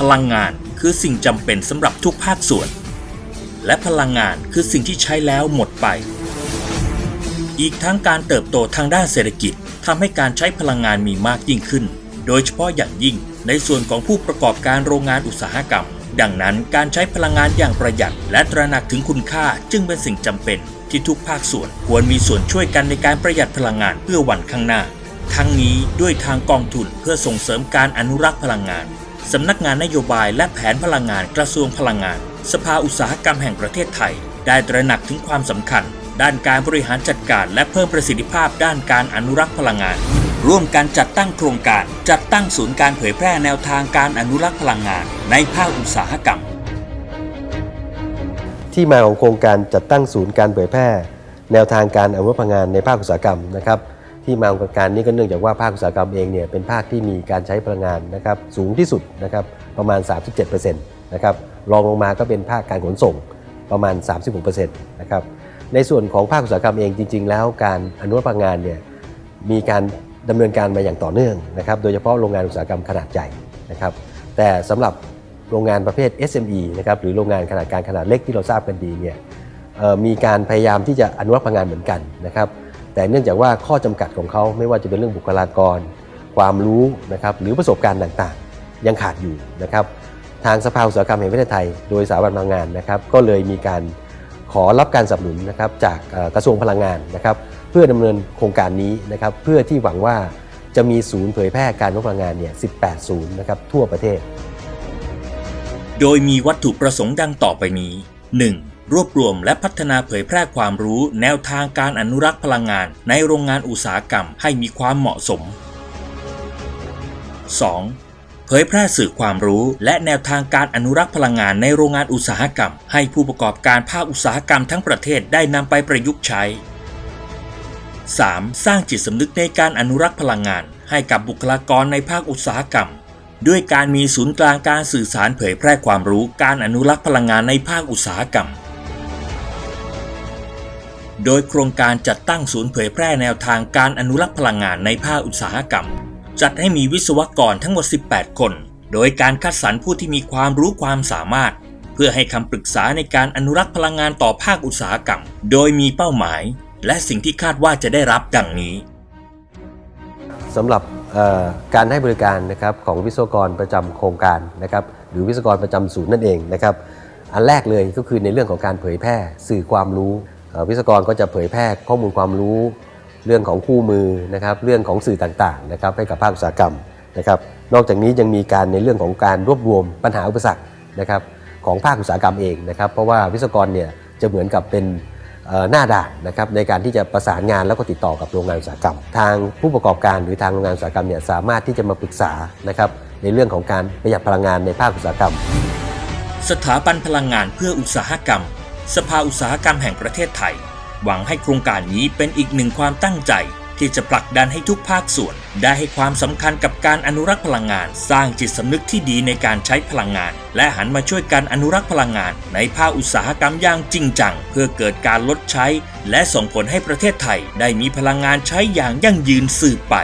พลังงานคือสิ่งจำเป็นสำหรับทุกภาคส่วน และพลังงานคือสิ่งที่ใช้แล้วหมดไป อีกทั้งการเติบโตทางด้านเศรษฐกิจทำให้การใช้พลังงานมีมากยิ่งขึ้น โดยเฉพาะอย่างยิ่งในส่วนของผู้ประกอบการโรงงานอุตสาหกรรม ดังนั้นการใช้พลังงานอย่างประหยัด และตระหนักถึงคุณค่าจึงเป็นสิ่งจำเป็น ที่ทุกภาคส่วนควรมีส่วนช่วยกันในการประหยัดพลังงานเพื่อวันข้างหน้า ทั้งนี้ด้วยทางกองทุนเพื่อส่งเสริมการอนุรักษ์พลังงาน สำนักงานนโยบายและแผนพลังงานกระทรวงพลังงาน สภาอุตสาหกรรมแห่งประเทศไทย ได้ตระหนักถึงความสำคัญ ด้านการบริหารจัดการและเพิ่มประสิทธิภาพด้านการอนุรักษ์พลังงาน ร่วมกันจัดตั้งโครงการ จัดตั้งศูนย์การเผยแพร่แนวทางการอนุรักษ์พลังงาน ในภาคอุตสาหกรรม ที่มาของโครงการจัดตั้งศูนย์การเผยแพร่ แนวทางการอนุรักษ์พลังงานในภาคอุตสาหกรรมนะครับ ที่มาของการนี้ก็เนื่องจากว่าภาคอุตสาหกรรมเองเนี่ยเป็นภาคที่มีการใช้พลังงานนะครับสูงที่สุดนะครับประมาณ 37%นะครับรองลงมาก็เป็นภาคการขนส่งประมาณ 36%นะครับในส่วนของภาคอุตสาหกรรมเองจริง ๆ แล้วการอนุรักษ์พลังงานเนี่ยมีการดำเนินการมาอย่างต่อเนื่องนะครับโดยเฉพาะโรงงานอุตสาหกรรมขนาดใหญ่นะครับแต่สำหรับโรงงานประเภท SME นะครับหรือโรงงานขนาดกลางขนาดเล็กที่เราทราบกันดีเนี่ยมีการพยายามที่จะอนุรักษ์พลังงานเหมือนกันนะครับ แต่เนื่องจากว่าข้อจำกัดของเขาไม่ว่าจะเป็นเรื่องบุคลากร ความรู้นะครับหรือประสบการณ์ต่างๆ ยังขาดอยู่นะครับทางสภาอุตสาหกรรมแห่งประเทศไทย โดยสถาบันพลังงานนะครับก็เลยมีการขอรับการสนับสนุนนะครับจากกระทรวงพลังงานนะครับเพื่อดำเนินโครงการนี้นะครับเพื่อที่หวังว่าจะมีศูนย์เผยแพร่การพลังงานเนี่ย 18 ศูนย์นะครับทั่วประเทศ โดยมีวัตถุประสงค์ดังต่อไปนี้ 1. รวบรวมและพัฒนาเผยแพร่ความรู้แนวทางการอนุรักษ์พลังงานในโรงงานอุตสาหกรรมให้มีความเหมาะสม 2. เผยแพร่สื่อความรู้และแนวทางการอนุรักษ์พลังงานในโรงงานอุตสาหกรรม ให้ผู้ประกอบการภาคอุตสาหกรรมทั้งประเทศได้นำไปประยุกต์ใช้ 3. สร้างจิตสำนึกในการอนุรักษ์พลังงาน ให้กับบุคลากรในภาคอุตสาหกรรม ด้วยการมีศูนย์กลางการสื่อสารเผยแพร่ความรู้การอนุรักษ์พลังงานในภาคอุตสาหกรรม โดยโครงการจัดตั้งศูนย์เผยแพร่แนวทางการอนุรักษ์พลังงานในภาคอุตสาหกรรม จัดให้มีวิศวกรทั้งหมด 18 คน โดยการคัดสรรผู้ที่มีความรู้ความสามารถ เพื่อให้คำปรึกษาในการอนุรักษ์พลังงานต่อภาคอุตสาหกรรม โดยมีเป้าหมาย และสิ่งที่คาดว่าจะได้รับดังนี้สำหรับการให้บริการนะครับของวิศวกรประจำโครงการนะครับหรือวิศวกรประจำศูนย์นั่นเองนะครับอันแรกเลยก็คือในเรื่องของการเผยแพร่สื่อความรู้ วิศกรก็จะเผยแพร่ข้อมูลความรู้เรื่องของคู่มือนะครับเรื่องของสื่อต่างๆนะครับให้กับภาคอุตสาหกรรมนะครับนอกจากนี้ยังมีการในเรื่องของการรวบรวมปัญหาอุปสรรคนะครับของภาคอุตสาหกรรมเองนะครับเพราะว่าวิศกรเนี่ยจะเหมือนกับเป็นหน้าด่านนะครับในการที่จะประสานงานแล้วก็ติดต่อกับโรงงานอุตสาหกรรม ทางผู้ประกอบการหรือทางโรงงานอุตสาหกรรมเนี่ยสามารถที่จะมาปรึกษานะครับในเรื่องของการประหยัดพลังงานในภาคอุตสาหกรรม สถาบันพลังงานเพื่ออุตสาหกรรม สภาอุตสาหกรรมแห่งประเทศไทย หวังให้โครงการนี้เป็นอีกหนึ่งความตั้งใจ ที่จะผลักดันให้ทุกภาคส่วน ได้ให้ความสำคัญกับการอนุรักษ์พลังงาน สร้างจิตสำนึกที่ดีในการใช้พลังงาน และหันมาช่วยกันอนุรักษ์พลังงาน ในภาคอุตสาหกรรมอย่างจริงจัง เพื่อเกิดการลดใช้ และส่งผลให้ประเทศไทย ได้มีพลังงานใช้อย่างยั่งยืนสืบไป